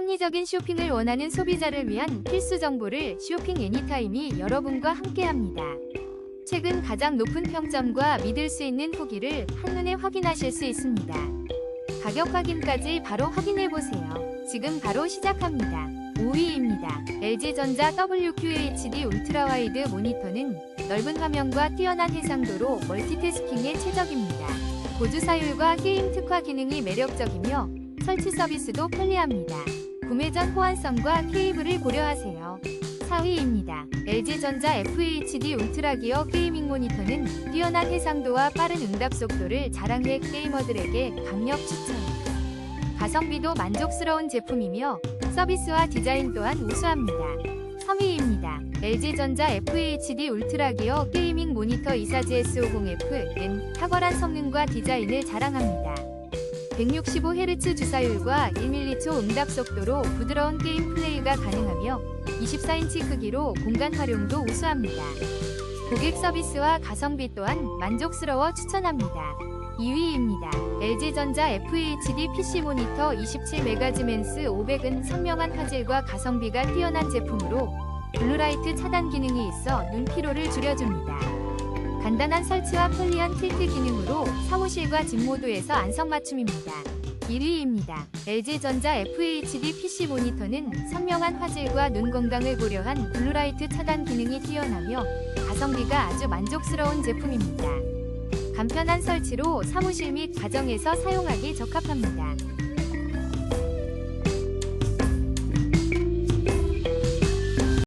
합리적인 쇼핑을 원하는 소비자를 위한 필수 정보를 쇼핑 애니타임이 여러분과 함께합니다. 최근 가장 높은 평점과 믿을 수 있는 후기를 한눈에 확인하실 수 있습니다. 가격 확인까지 바로 확인해 보세요. 지금 바로 시작합니다. 5위입니다. LG전자 WQHD 울트라 와이드 모니터는 넓은 화면과 뛰어난 해상도로 멀티태스킹에 최적입니다. 보조 사율과 게임 특화 기능이 매력적이며 설치 서비스도 편리합니다. 구매 전 호환성과 케이블을 고려하세요. 4위입니다. LG전자 FHD 울트라 기어 게이밍 모니터는 뛰어난 해상도와 빠른 응답 속도를 자랑해 게이머들에게 강력 추천. 가성비도 만족스러운 제품이며 서비스와 디자인 또한 우수합니다. 3위입니다. LG전자 FHD 울트라 기어 게이밍 모니터 24GS50F는 탁월한 성능과 디자인을 자랑합니다. 165Hz 주사율과 1ｍ초 응답 속도로 부드러운 게임 플레이가 가능하며 24인치 크기로 공간 활용도 우수합니다. 고객 서비스와 가성비 또한 만족스러워 추천합니다. 2위입니다. LG전자 FHD PC 모니터 27메가즈맨스 500은 선명한 화질과 가성비가 뛰어난 제품으로 블루라이트 차단 기능이 있어 눈 피로를 줄여줍니다. 간단한 설치와 편리한 틸트 기능으로 사무실과 집 모두에서 안성맞춤입니다. 1위입니다. LG전자 FHD PC 모니터는 선명한 화질과 눈 건강을 고려한 블루라이트 차단 기능이 뛰어나며 가성비가 아주 만족스러운 제품입니다. 간편한 설치로 사무실 및 가정에서 사용하기 적합합니다.